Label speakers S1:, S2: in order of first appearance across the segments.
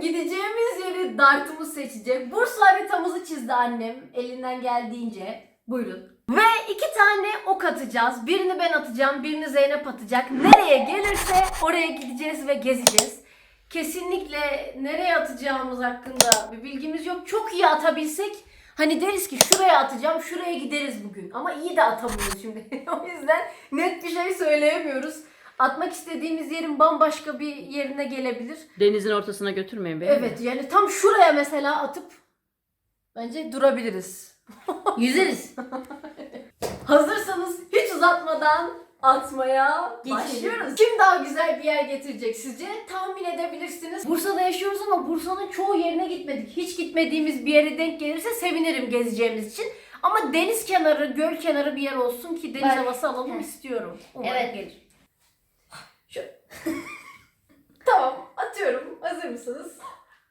S1: Gideceğimiz yeri dartımız seçecek. Bursa haritamızı çizdi annem elinden geldiğince. Buyurun. Ve iki tane ok atacağız. Birini ben atacağım, birini Zeynep atacak. Nereye gelirse oraya gideceğiz ve gezeceğiz. Kesinlikle nereye atacağımız hakkında bir bilgimiz yok. Çok iyi atabilsek hani deriz ki şuraya atacağım, şuraya gideriz bugün. Ama iyi de atamıyoruz şimdi. o yüzden net bir şey söyleyemiyoruz. Atmak istediğimiz yerin bambaşka bir yerine gelebilir.
S2: Denizin ortasına götürmeyin beni.
S1: Evet yani tam şuraya mesela atıp bence durabiliriz.
S3: Yüzeriz.
S1: Hazırsanız hiç uzatmadan atmaya
S3: Geçelim.
S1: başlıyoruz. Kim daha güzel bir yer getirecek sizce? Tahmin edebilirsiniz. Bursa'da yaşıyoruz ama Bursa'nın çoğu yerine gitmedik. Hiç gitmediğimiz bir yere denk gelirse sevinirim gezeceğimiz için. Ama deniz kenarı, göl kenarı bir yer olsun ki deniz
S3: Bak.
S1: havası alalım istiyorum. Umarım
S3: Evet.
S1: gelir. Tamam atıyorum. Hazır mısınız?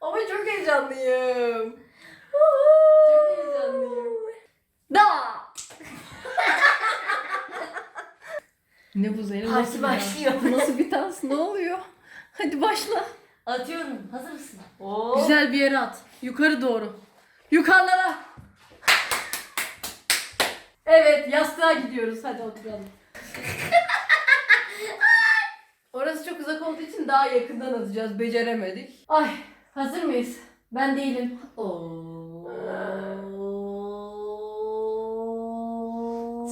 S1: Ama çok heyecanlıyım. çok heyecanlıyım.
S3: Da.
S2: Ne bu Zeynep?
S3: Parti başlıyor.
S2: Nasıl bir dans? Ne oluyor? Hadi başla.
S3: Atıyorum. Hazır mısın?
S1: Oo.
S2: Güzel bir yere at. Yukarı doğru. Yukarılara.
S1: Evet yastığa gidiyoruz. Hadi oturalım. Orası çok uzak olduğu için daha yakından atacağız. Beceremedik. Ay hazır mıyız? Ben değilim.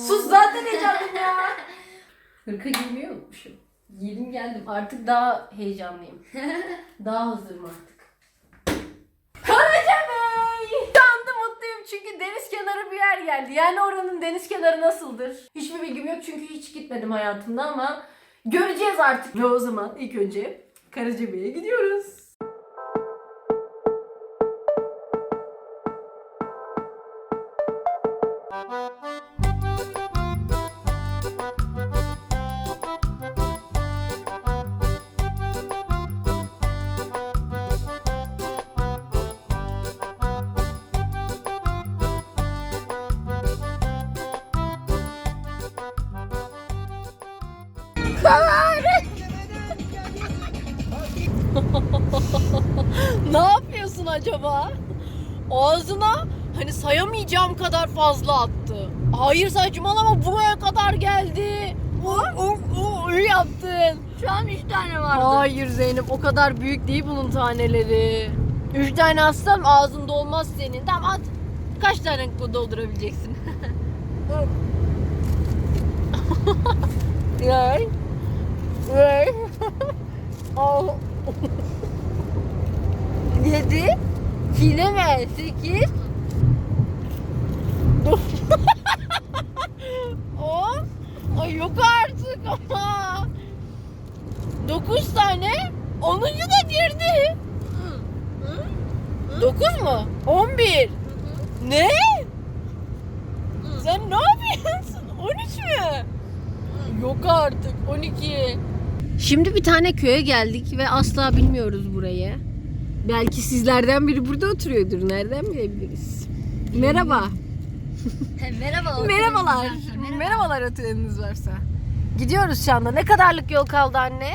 S1: Sus zaten heyecanlıyım ya. Hırka giymeyi unutmuşum. Giydim geldim. Artık daha heyecanlıyım. daha hazırım artık. Karaca Bey! Şu anda mutluyum çünkü deniz kenarı bir yer geldi. Yani oranın deniz kenarı nasıldır? Hiçbir bilgim yok çünkü hiç gitmedim hayatımda ama göreceğiz artık. Ve o zaman ilk önce Karacabey'e gidiyoruz.
S4: Fazla attı. Hayır saçmalama buraya kadar geldi. O, o, o, öyle yaptın.
S3: Şu an 3 tane vardı.
S4: Hayır Zeynep o kadar büyük değil bunun taneleri. Üç tane atsam ağzında olmaz senin. Tamam at. Kaç tane doldurabileceksin? Yay. Yay. Yedi. Çiğneme. Sekiz. On. Ay yok artık ama. Dokuz tane. Onuncu da girdi. Dokuz mu? On bir. Ne? Sen ne yapıyorsun? On üç mü? Yok artık. On iki. Şimdi bir tane köye geldik ve asla bilmiyoruz burayı. Belki sizlerden biri burada oturuyordur. Nereden bilebiliriz? Merhaba.
S3: Merhaba.
S4: Merhabalar. Merhabalar oturanınız varsa. Gidiyoruz şu anda. Ne kadarlık yol kaldı anne?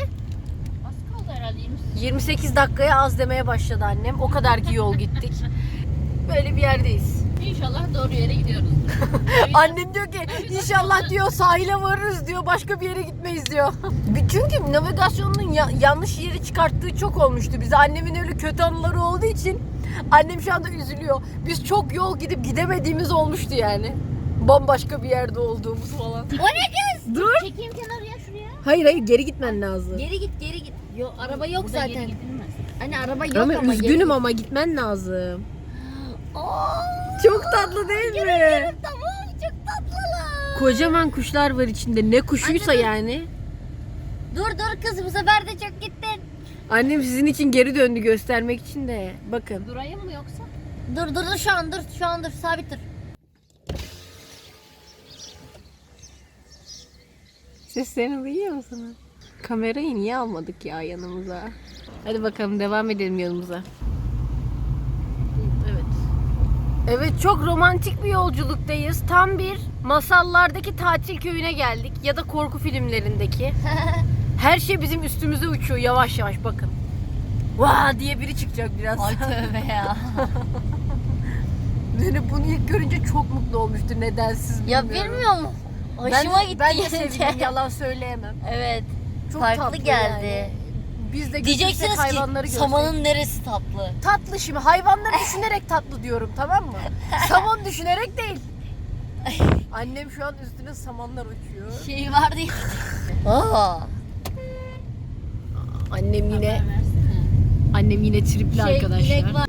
S3: Az kaldı herhalde 20.
S4: 28 dakikaya az demeye başladı annem. O kadar ki yol gittik. Böyle bir yerdeyiz.
S3: İnşallah doğru yere gidiyoruz.
S4: Annem diyor ki inşallah diyor sahile varırız diyor. Başka bir yere gitmeyiz diyor. Çünkü navigasyonun ya- yanlış yeri çıkarttığı çok olmuştu. Bize annemin öyle kötü anıları olduğu için annem şu anda üzülüyor. Biz çok yol gidip gidemediğimiz olmuştu yani. Bambaşka bir yerde olduğumuz falan.
S3: O ne kız?
S4: Dur.
S3: Çekeyim kenarıya şuraya.
S4: Hayır hayır geri gitmen lazım.
S3: Geri git geri git. Yo, araba yok
S4: Burada
S3: zaten.
S4: geri
S3: gidilmez. Hani araba yok
S4: ama,
S3: ama.
S4: üzgünüm ama gitmen lazım.
S3: Aa,
S4: Çok tatlı değil mi?
S3: tamam çok tatlılar.
S4: Kocaman kuşlar var içinde. Ne kuşuysa
S3: Anne,
S4: yani.
S3: Dur dur kız bu sefer de çok gittin.
S4: Annem sizin için geri döndü göstermek için de. Bakın.
S3: Durayım mı yoksa? Dur dur dur şu an dur şu an dur sabit dur.
S4: Seslerini duyuyor musunuz? Kamerayı niye almadık ya yanımıza? Hadi bakalım devam edelim yanımıza. Evet. Evet çok romantik bir yolculuktayız. Tam bir masallardaki tatil köyüne geldik ya da korku filmlerindeki. Her şey bizim üstümüze uçuyor yavaş yavaş bakın. Vaa diye biri çıkacak biraz.
S3: Ay tövbe ya.
S4: Zeynep bunu ilk görünce çok mutlu olmuştu nedensiz
S3: ya
S4: bilmiyorum.
S3: bilmiyor musun?
S4: Ben,
S3: Hoşuma gitti.
S4: ben de
S3: gelince.
S4: sevindim yalan söyleyemem.
S3: Evet.
S4: Çok
S3: Farklı
S4: tatlı
S3: geldi.
S4: yani. Biz de
S3: Diyeceksiniz
S4: Diyeceksiniz hayvanları
S3: ki
S4: görsek.
S3: samanın neresi tatlı?
S4: Tatlı şimdi hayvanları düşünerek tatlı diyorum tamam mı? Saman düşünerek değil. Annem şu an üstüne samanlar uçuyor.
S3: Şey vardı ya. Aa.
S4: Annem yine annem yine tripli
S3: Şey, var.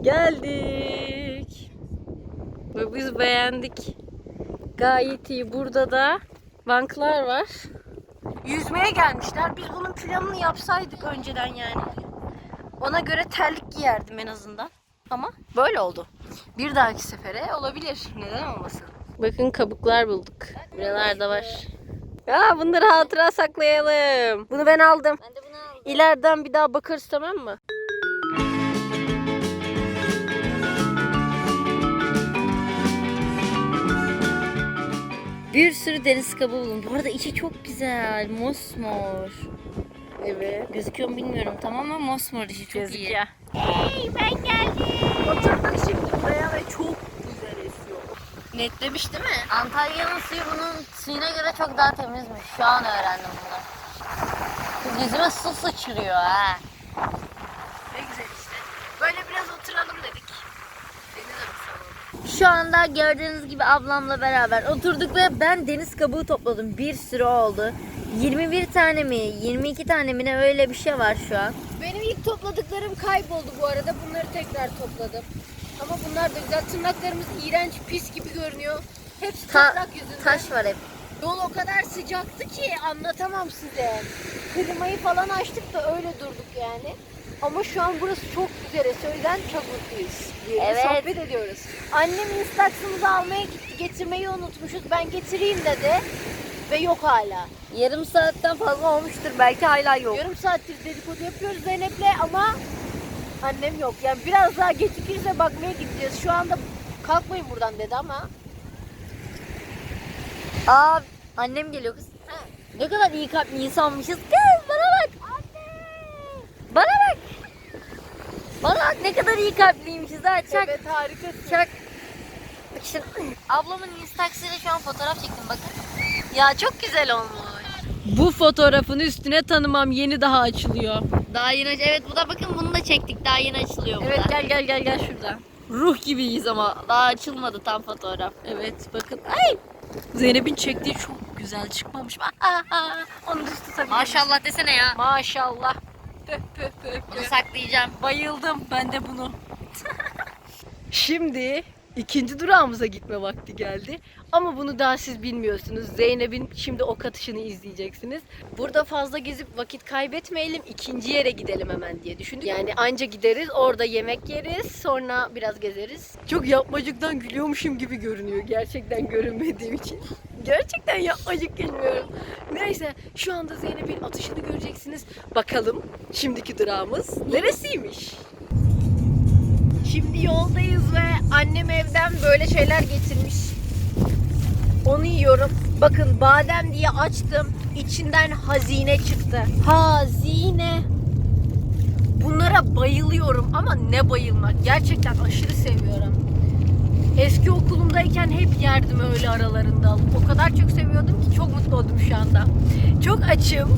S4: Geldik. Ve biz beğendik. Gayet iyi. Burada da banklar var. Yüzmeye gelmişler. Biz bunun planını yapsaydık önceden yani. Ona göre terlik giyerdim en azından. Ama böyle oldu. Bir dahaki sefere olabilir. Neden olmasın? Bakın kabuklar bulduk. Buralarda var. Ya bunları hatıra saklayalım. Bunu ben aldım.
S3: Ben de bunu aldım.
S4: İleriden bir daha bakarız tamam mı?
S3: Bir sürü deniz kabuğu buldum. Bu arada içi çok güzel. Mosmor.
S4: Evet.
S3: Gözüküyor mu bilmiyorum. Tamamen mosmor dışı. Çok iyi.
S4: Gözüküyor.
S3: Hey ben geldim.
S4: Oturduk şimdi buraya ve çok güzel esiyor. Netlemiş değil mi?
S3: Antalya'nın suyu bunun suyuna göre çok daha temizmiş. Şu an öğrendim bunu. Kız Yüzüme su sıçrıyor ha.
S4: Ne güzel işte. Böyle biraz oturalım dedik. Denize basalım.
S3: Şu anda gördüğünüz gibi ablamla beraber oturduk ve ben deniz kabuğu topladım. Bir sürü oldu. 21 tane mi 22 tane mi ne öyle bir şey var şu an.
S4: Benim ilk topladıklarım kayboldu bu arada. Bunları tekrar topladım. Ama bunlar da güzel. Tırnaklarımız iğrenç, pis gibi görünüyor. Hepsi
S3: Ta-
S4: toprak yüzünden.
S3: Taş var hep.
S4: Yol o kadar sıcaktı ki anlatamam size. Klimayı falan açtık da öyle durduk yani. Ama şu an burası çok güzel. O yüzden çok mutluyuz.
S3: Evet.
S4: Sohbet ediyoruz. Annem instaksımızı almaya gitti. Getirmeyi unutmuşuz. Ben getireyim dedi. Ve yok hala.
S3: Yarım saatten fazla olmuştur belki hala yok.
S4: Yarım saattir dedikodu yapıyoruz Zeynep'le ama annem yok. Yani biraz daha gecikirse bakmaya gideceğiz. Şu anda kalkmayın buradan dedi ama.
S3: Aa annem geliyor kız. Ne kadar iyi kalpli insanmışız. Kız bana bak. Bana bak. Bana bak ne kadar iyi kalpliymişiz ha. Çak.
S4: Evet harikasın.
S3: Çak. Bak işte ablamın instaksıyla şu an fotoğraf çektim bakın. Ya çok güzel olmuş.
S4: Bu fotoğrafın üstüne tanımam yeni daha açılıyor.
S3: Daha yeni aç- evet bu da bakın bunu da çektik. Daha yeni açılıyor bu
S4: Evet
S3: da.
S4: gel gel gel gel şurada. Ruh gibiyiz ama.
S3: Daha açılmadı tam fotoğraf.
S4: Evet bakın. Ay! Zeynep'in çektiği çok güzel çıkmamış. Onu düz tutabilirim.
S3: Maşallah desene ya.
S4: Maşallah.
S3: Bunu saklayacağım.
S4: Bayıldım ben de bunu. Şimdi ikinci durağımıza gitme vakti geldi. Ama bunu daha siz bilmiyorsunuz. Zeynep'in şimdi ok atışını izleyeceksiniz. Burada fazla gezip vakit kaybetmeyelim. ikinci yere gidelim hemen diye düşündük. Yani anca gideriz. Orada yemek yeriz. Sonra biraz gezeriz. Çok yapmacıktan gülüyormuşum gibi görünüyor. Gerçekten görünmediğim için. Gerçekten yapmacık gülmüyorum. Neyse şu anda Zeynep'in atışını göreceksiniz. Bakalım şimdiki durağımız neresiymiş? Şimdi yoldayız ve annem evden böyle şeyler getirmiş. Onu yiyorum. Bakın badem diye açtım. İçinden hazine çıktı. Hazine. Bunlara bayılıyorum ama ne bayılmak. Gerçekten aşırı seviyorum. Eski okulumdayken hep yerdim öyle aralarında. O kadar çok seviyordum ki çok mutlu oldum şu anda. Çok açım.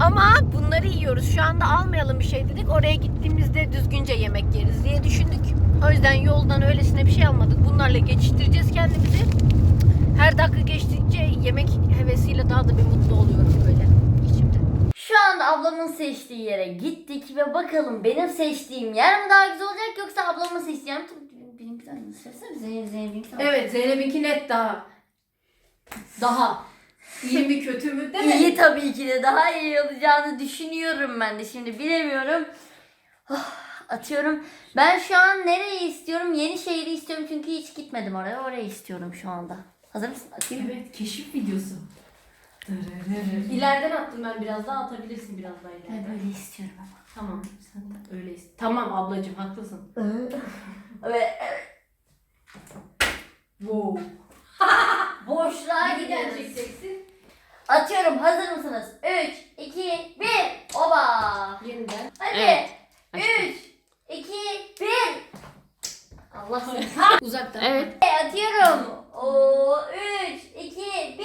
S4: Ama bunları yiyoruz. Şu anda almayalım bir şey dedik. Oraya gittiğimizde düzgünce yemek yeriz diye düşündük. O yüzden yoldan öylesine bir şey almadık. Bunlarla geçiştireceğiz kendimizi. Her dakika geçtikçe yemek hevesiyle daha da bir mutlu oluyorum böyle içimde.
S3: Şu anda ablamın seçtiği yere gittik ve bakalım benim seçtiğim yer mi daha güzel olacak yoksa ablamın seçtiği yer mi? Benimki. Söylesene Zeynep Zeynep'inki.
S1: Evet Zeynep'inki net daha. Daha. İyi mi kötü mü değil mi?
S3: İyi tabii ki de daha iyi olacağını düşünüyorum ben de şimdi bilemiyorum. Oh, atıyorum. Ben şu an nereyi istiyorum? Yenişehir'i istiyorum çünkü hiç gitmedim oraya. Orayı istiyorum şu anda. Hazır mısın? Atayım mı?
S1: Evet keşif videosu. İleriden attım ben biraz daha atabilirsin biraz daha
S3: Ben
S1: ileriden.
S3: böyle istiyorum ama.
S1: Tamam sen de öyle ist- Tamam ablacığım haklısın.
S3: Ve
S1: Wow.
S3: boşluğa
S1: Gidiyoruz.
S3: gidiyoruz. Atıyorum hazır mısınız? 3, 2, 1. Oba.
S1: Yeniden.
S3: Hadi.
S4: Evet. 3, 2, 1. Allah seni.
S1: Uzaktan.
S2: Evet.
S3: E, atıyorum. O 3, 2, 1.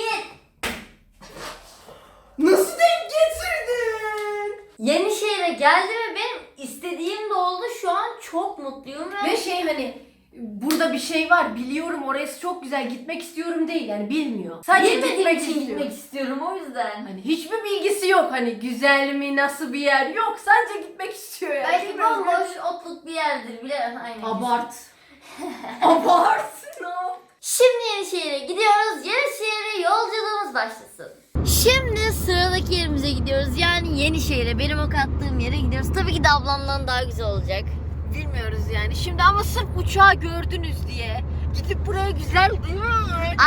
S1: Nasıl denk getirdin?
S3: Yeni şeyle geldi ve benim istediğim de oldu. Şu an çok mutluyum. Ve,
S1: Ve şey hani burada bir şey var biliyorum orası çok güzel gitmek istiyorum değil yani bilmiyor. Sadece
S3: bilmediğim
S1: gitmek
S3: için
S1: istiyor.
S3: gitmek istiyorum o yüzden.
S1: Hani hiçbir bilgisi yok hani güzel mi nasıl bir yer yok sadece gitmek istiyor yani.
S3: Belki
S1: Biraz
S3: bomboş otluk bir yerdir bile. Aynen.
S1: Abart. Abart. No.
S3: Şimdi Yenişehir'e gidiyoruz. Yenişehir'e yolculuğumuz başlasın. Şimdi sıradaki yerimize gidiyoruz. Yani Yenişehir'e benim ok attığım yere gidiyoruz. Tabii ki de ablamdan daha güzel olacak.
S4: Bilmiyoruz yani. Şimdi ama sırf uçağı gördünüz diye gidip buraya güzel değil mi?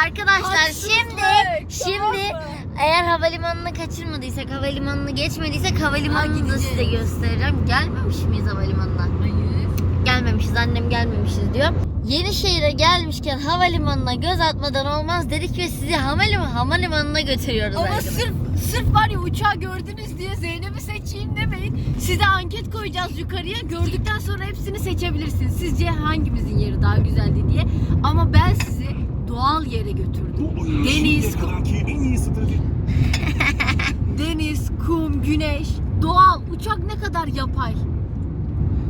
S3: Arkadaşlar
S4: Haksızlık,
S3: şimdi
S4: tamam
S3: şimdi
S4: mı?
S3: eğer havalimanını kaçırmadıysak, havalimanını geçmediysek
S4: Ha,
S3: havalimanını da size göstereceğim. Gelmemiş miyiz havalimanına?
S4: Hayır.
S3: Gelmemişiz annem gelmemişiz diyor. Yenişehir'e gelmişken havalimanına göz atmadan olmaz dedik ve sizi havaliman havalimanına götürüyoruz
S4: Ama
S3: arkadaşlar.
S4: sırf sırf var ya uçağı gördünüz diye Zeynep'i seçeyim demeyin. Size anket koyacağız yukarıya. Gördükten sonra hepsini seçebilirsiniz. Sizce hangimizin yeri daha güzeldi diye. Ama ben sizi doğal yere götürdüm.
S5: Bu
S4: Deniz,
S5: şimdiye kadarki en iyi strateji.
S4: Deniz, kum, güneş, doğal. Uçak ne kadar yapay.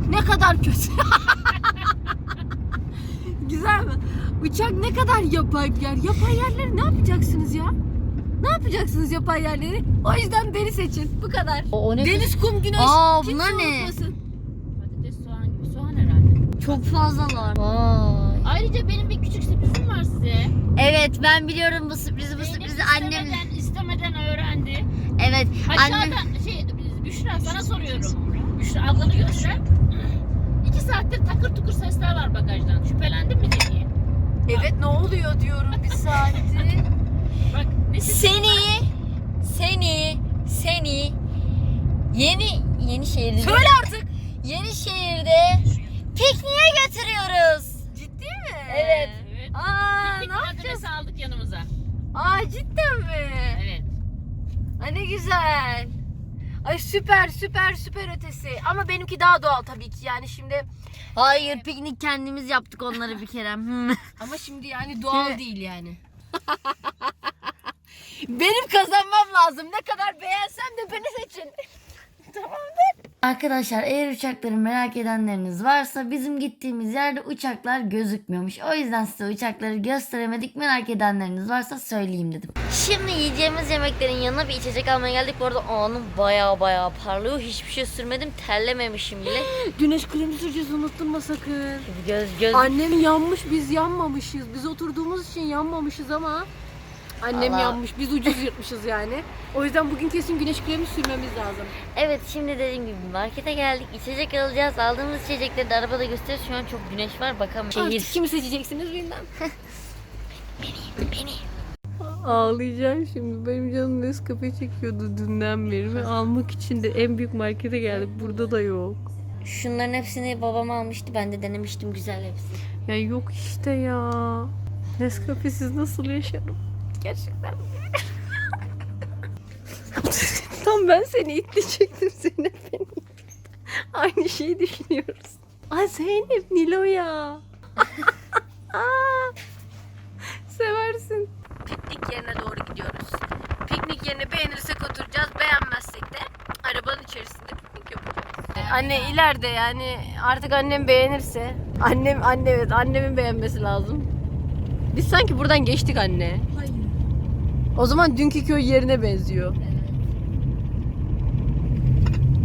S4: Ne kadar kötü. Güzel mi? Uçak ne kadar yapay bir yer. Yapay yerleri ne yapacaksınız ya? Ne yapacaksınız yapay yerleri? O yüzden beni seçin. Bu kadar.
S3: O, o ne
S4: Deniz, kum, güneş.
S3: Aa,
S4: kimse
S3: bunlar ne?
S4: unutmasın.
S2: Patates soğan gibi soğan herhalde.
S3: çok fazlalar. Vay.
S2: Ayrıca benim bir küçük sürprizim var size.
S3: Evet ben biliyorum bu sürprizi bu sürprizi annem.
S2: istemeden, istemeden öğrendi.
S3: Evet annem.
S2: Aşağıdan şey Büşra sana soruyorum. Büşra ablanı göster. İki saattir takır tukur sesler var bagajdan. Şüphelendin mi diye.
S4: Evet ne oluyor diyorum bir saattir.
S2: Bak ne
S3: Seni seni seni yeni yeni şehirde.
S4: Söyle artık.
S3: Yeni şehirde pikniğe götürüyoruz.
S4: Ciddi mi?
S3: Evet.
S2: Evet.
S4: Aa
S2: Piknik
S4: ne yapacağız?
S2: malzemesi aldık yanımıza.
S4: Aa cidden mi?
S2: Evet.
S4: Ay ne güzel. Ay süper süper süper ötesi. Ama benimki daha doğal tabii ki yani şimdi.
S3: Hayır piknik kendimiz yaptık onları bir kere. Hmm.
S4: Ama şimdi yani doğal değil yani. Benim kazanmam lazım. Ne kadar beğensem de beni seçin.
S3: Arkadaşlar eğer uçakları merak edenleriniz varsa bizim gittiğimiz yerde uçaklar gözükmüyormuş. O yüzden size uçakları gösteremedik. Merak edenleriniz varsa söyleyeyim dedim. Şimdi yiyeceğimiz yemeklerin yanına bir içecek almaya geldik. Bu arada anım baya baya parlıyor. Hiçbir şey sürmedim. Terlememişim bile.
S4: Güneş kremi süreceğiz unutturma sakın.
S3: Göz göz.
S4: Annem yanmış biz yanmamışız. Biz oturduğumuz için yanmamışız ama annem
S3: Allah.
S4: yanmış. Biz ucuz yırtmışız yani. O yüzden bugün kesin güneş kremi sürmemiz lazım.
S3: Evet şimdi dediğim gibi markete geldik. İçecek alacağız. Aldığımız içecekleri de arabada gösteriyoruz. Şu an çok güneş var. Bakalım.
S4: Artık kimi seçeceksiniz bilmem.
S3: Beni.
S4: Ağlayacağım şimdi. Benim canım Nescafe çekiyordu dünden beri ve almak için de en büyük markete geldik. Burada da yok.
S3: Şunların hepsini babam almıştı. Ben de denemiştim. Güzel hepsi.
S4: Ya yok işte ya. Nescafe'siz nasıl yaşarım? Gerçekten. Tam ben seni itleyecektim Zeynep beni. Aynı şeyi düşünüyoruz. Ay Zeynep Nilo ya. Seversin. Piknik yerine doğru gidiyoruz. Piknik yerine beğenirsek oturacağız. Beğenmezsek de arabanın içerisinde piknik yapacağız. Anne ileride yani artık annem beğenirse. Annem anne evet annemin beğenmesi lazım. Biz sanki buradan geçtik anne.
S2: Hayır.
S4: O zaman dünkü köy yerine benziyor.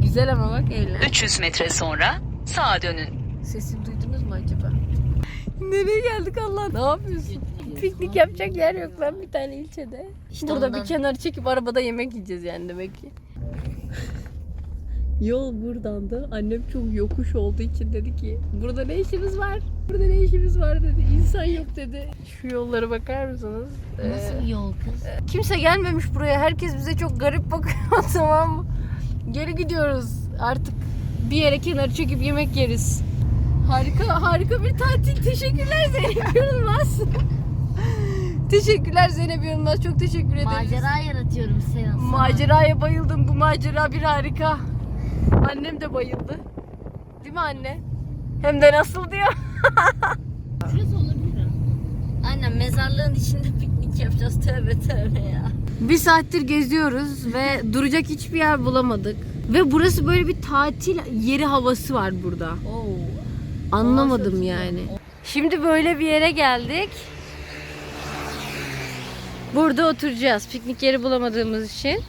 S4: Güzel ama bak evler.
S6: 300 metre sonra sağa dönün.
S4: Sesimi duydunuz mu acaba? Nereye geldik Allah? Ne yapıyorsun? Piknik yapacak yer yok lan bir tane ilçede.
S3: İşte
S4: Burada
S3: ondan.
S4: bir kenar çekip arabada yemek yiyeceğiz yani demek ki. Yol buradan da annem çok yokuş olduğu için dedi ki burada ne işimiz var? Burada ne işimiz var dedi. İnsan yok dedi. Şu yollara bakar mısınız?
S3: Nasıl
S4: Ee,
S3: bir yol kız?
S4: kimse gelmemiş buraya. Herkes bize çok garip bakıyor tamam mı? Geri gidiyoruz. Artık bir yere kenarı çekip yemek yeriz. Harika harika bir tatil. Teşekkürler Zeynep Yılmaz. teşekkürler Zeynep Yılmaz. Çok teşekkür ederiz.
S3: Macera yaratıyorum sana.
S4: Maceraya bayıldım. Bu macera bir harika. Annem de bayıldı. Değil mi anne? Hem de nasıl diyor.
S2: Şurası olabilir
S3: Aynen mezarlığın içinde piknik yapacağız. Tövbe tövbe ya.
S4: Bir saattir geziyoruz ve duracak hiçbir yer bulamadık. Ve burası böyle bir tatil yeri havası var burada.
S3: Oo.
S4: Anlamadım yani. Şimdi böyle bir yere geldik. Burada oturacağız. Piknik yeri bulamadığımız için.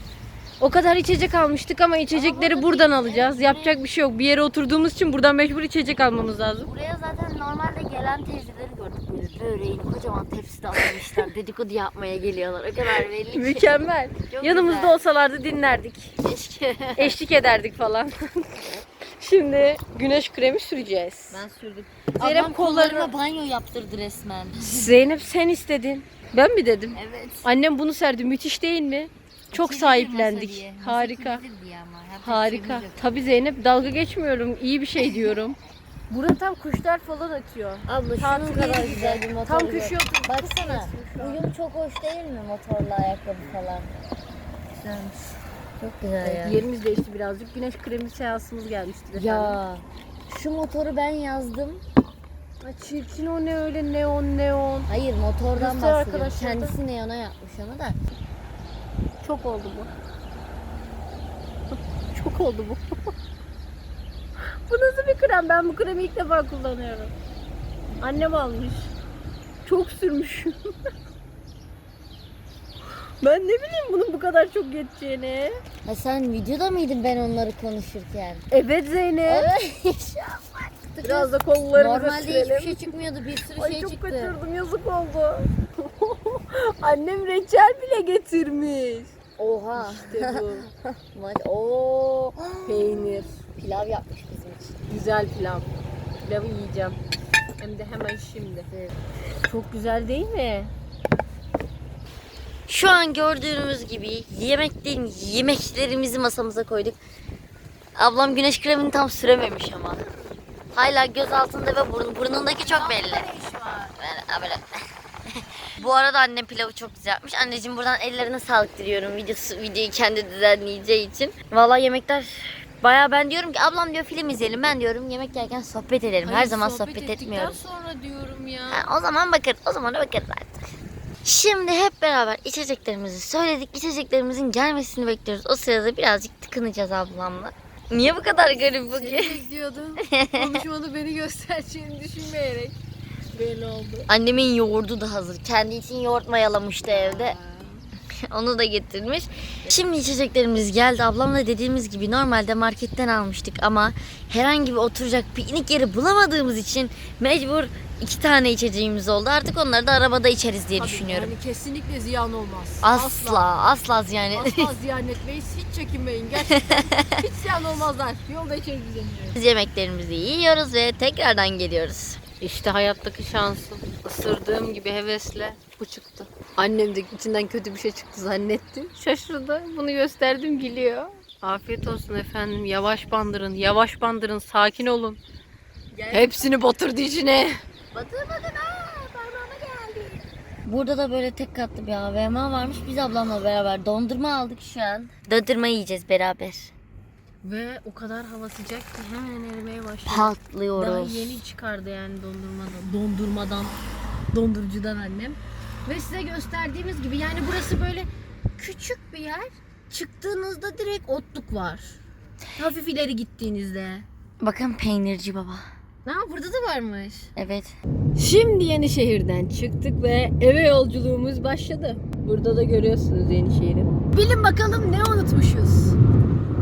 S4: O kadar içecek almıştık ama içecekleri buradan alacağız. Yapacak bir şey yok. Bir yere oturduğumuz için buradan mecbur içecek almamız lazım.
S3: Buraya zaten normalde gelen teyzeleri gördük böyle böreğini kocaman tepside almışlar. Dedikodu yapmaya geliyorlar. O kadar belli ki.
S4: Mükemmel.
S3: Çok
S4: Yanımızda
S3: güzel.
S4: olsalardı dinlerdik.
S3: Keşke.
S4: Eşlik ederdik falan. Şimdi güneş kremi süreceğiz.
S3: Ben sürdüm.
S4: Zeynep
S3: Ablam
S4: kollarını-
S3: kollarıma banyo yaptırdı resmen.
S4: Zeynep sen istedin. Ben mi dedim?
S3: Evet.
S4: Annem bunu serdi. Müthiş değil mi? Çok sahiplendik. Harika. Harika. Tabii Zeynep dalga geçmiyorum. İyi bir şey diyorum. Burada tam kuşlar falan ötüyor.
S3: Abla
S4: Tatil
S3: şunun kadar güzel bir motor
S4: Tam
S3: yok.
S4: köşeye
S3: Baksana. Uyum çok hoş değil mi motorla ayakkabı falan? Güzelmiş. Çok güzel ya.
S4: Yerimiz değişti birazcık. Güneş kremi seansımız gelmişti.
S3: Ya şu motoru ben yazdım.
S4: Ay çirkin o ne öyle neon neon.
S3: Hayır motordan
S4: Göster
S3: bahsediyorum.
S4: arkadaşlar da.
S3: Kendisi neona yapmış onu da.
S4: Çok oldu bu. Çok oldu bu. bu nasıl bir krem? Ben bu kremi ilk defa kullanıyorum. Annem almış. Çok sürmüşüm. ben ne bileyim bunun bu kadar çok geçeceğini.
S3: Ha sen videoda mıydın ben onları konuşurken?
S4: Evet Zeynep.
S3: Evet.
S4: Biraz da kollarımıza
S3: Normalde
S4: sürelim.
S3: hiçbir şey çıkmıyordu. Bir sürü
S4: Ay
S3: şey
S4: çok
S3: çıktı.
S4: kaçırdım yazık oldu. Annem reçel bile getirmiş.
S3: Oha.
S4: İşte bu.
S3: Oo.
S4: Peynir.
S3: Pilav yapmış bizim için.
S4: Güzel pilav. Pilavı yiyeceğim. Hem de hemen şimdi. Çok güzel değil mi?
S3: Şu an gördüğünüz gibi yemekten yemeklerimizi masamıza koyduk. Ablam güneş kremini tam sürememiş ama. Hala göz altında ve burun, burnundaki çok belli. Ben- ha, böyle. Bu arada annem pilavı çok güzel yapmış. Anneciğim buradan ellerine sağlık diliyorum videosu, videoyu kendi düzenleyeceği için. Vallahi yemekler Baya ben diyorum ki ablam diyor film izleyelim. Ben diyorum yemek yerken sohbet edelim. Her zaman sohbet, etmiyoruz.
S4: sonra diyorum ya.
S3: Ha, o zaman bakarız. O zaman da bakarız artık. Şimdi hep beraber içeceklerimizi söyledik. İçeceklerimizin gelmesini bekliyoruz. O sırada birazcık tıkınacağız ablamla. Niye bu kadar garip bugün?
S4: bekliyordum. Konuşmanı beni göstereceğini düşünmeyerek. Belli oldu.
S3: Annemin yoğurdu da hazır. Kendi için yoğurt mayalamıştı evde. Onu da getirmiş. Şimdi içeceklerimiz geldi. Ablamla dediğimiz gibi normalde marketten almıştık ama herhangi bir oturacak piknik yeri bulamadığımız için mecbur iki tane içeceğimiz oldu. Artık onları da arabada içeriz diye düşünüyorum.
S4: Yani kesinlikle ziyan olmaz.
S3: Asla, asla yani.
S4: Asla ziyan etmeyiz. Hiç çekinmeyin. Gerçekten hiç ziyan olmazlar. Yolda içeriz Biz
S3: yemeklerimizi yiyoruz ve tekrardan geliyoruz.
S4: İşte hayattaki şansım. Isırdığım gibi hevesle bu çıktı. Annem de içinden kötü bir şey çıktı zannetti. Şaşırdı. Bunu gösterdim gülüyor. Afiyet olsun efendim. Yavaş bandırın. Yavaş bandırın. Sakin olun. Hepsini batırdı içine.
S3: Burada da böyle tek katlı bir AVM varmış. Biz ablamla beraber dondurma aldık şu an. Dondurma yiyeceğiz beraber.
S4: Ve o kadar hava sıcak ki hemen erimeye başladı.
S3: Patlıyoruz.
S4: Daha yeni çıkardı yani dondurmadan. Dondurmadan. Dondurucudan annem. Ve size gösterdiğimiz gibi yani burası böyle küçük bir yer. Çıktığınızda direkt otluk var. Hafif ileri gittiğinizde.
S3: Bakın peynirci baba.
S4: Ha burada da varmış.
S3: Evet.
S4: Şimdi Yenişehir'den çıktık ve eve yolculuğumuz başladı. Burada da görüyorsunuz Yenişehir'i. Bilin bakalım ne unutmuşuz?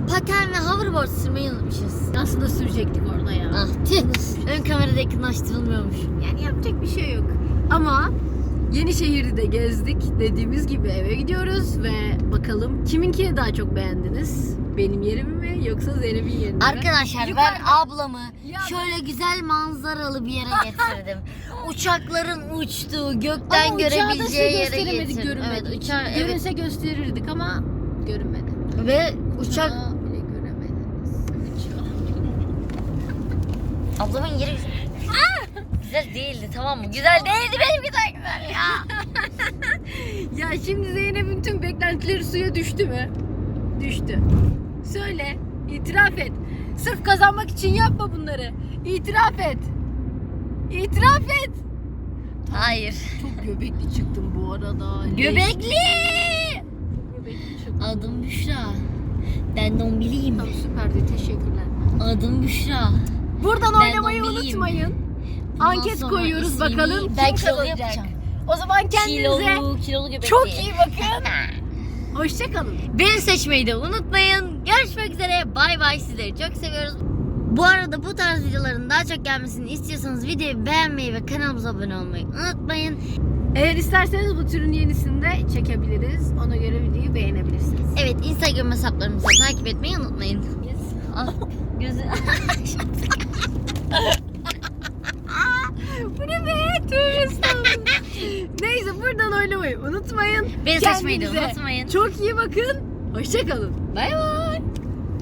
S3: Paten ve hoverboard sürmeyi unutmuşuz.
S4: Aslında sürecektik orada ya.
S3: Ah tüh. Ön kamerada yakınlaştırılmıyormuş.
S4: Yani yapacak bir şey yok. Ama Yenişehir'i de gezdik. Dediğimiz gibi eve gidiyoruz ve bakalım kiminkini daha çok beğendiniz? Benim yerimi mi yoksa Zeynep'in yerini mi?
S3: Arkadaşlar ben
S4: Yukarıda-
S3: ablamı
S4: Ya
S3: şöyle güzel manzaralı bir yere getirdim. Uçakların uçtuğu, gökten
S4: Ama uçağı da size
S3: görebileceği yere
S4: gösteremedik
S3: getirdim. Evet, uçağı, evet.
S4: Görünse gösterirdik ama görünmedi.
S3: Ve uçak
S4: Uçağı bile göremediniz. Uçağı.
S3: ablamın yeri güzel değildi tamam mı? Güzel değildi benim güzel güzel ya.
S4: Ya şimdi Zeynep'in tüm beklentileri suya düştü mü? Düştü. Söyle, itiraf et. Sırf kazanmak için yapma bunları. İtiraf et. İtiraf et.
S3: Hayır.
S4: Çok göbekli çıktım bu arada.
S3: Göbekli. Adım Büşra. Ben dombiliyim.
S4: Tamam süperdi teşekkürler.
S3: Adım Büşra.
S4: Buradan
S3: Ben
S4: oynamayı
S3: dombiliyim.
S4: unutmayın.
S3: Bundan
S4: Anket koyuyoruz bakalım
S3: ben
S4: kim kazanacak.
S3: yapacağım.
S4: O zaman kendinize
S3: Kilolu, kilolu göbekli.
S4: çok iyi bakın. Hoşçakalın.
S3: Beni seçmeyi de unutmayın. Görüşmek üzere. Bay bay. Sizleri çok seviyoruz. Bu arada bu tarz videoların daha çok gelmesini istiyorsanız videoyu beğenmeyi ve kanalımıza abone olmayı unutmayın.
S4: Eğer isterseniz bu türün yenisini de çekebiliriz. Ona göre videoyu beğenebilirsiniz.
S3: Evet Instagram hesaplarımızı takip etmeyi unutmayın. Ah, gözü.
S4: Bu ne be? Neyse buradan oynamayı unutmayın.
S3: Beni seçmeyi de
S4: Kendinize
S3: unutmayın.
S4: Çok iyi bakın. Hoşçakalın.
S3: Bay bay.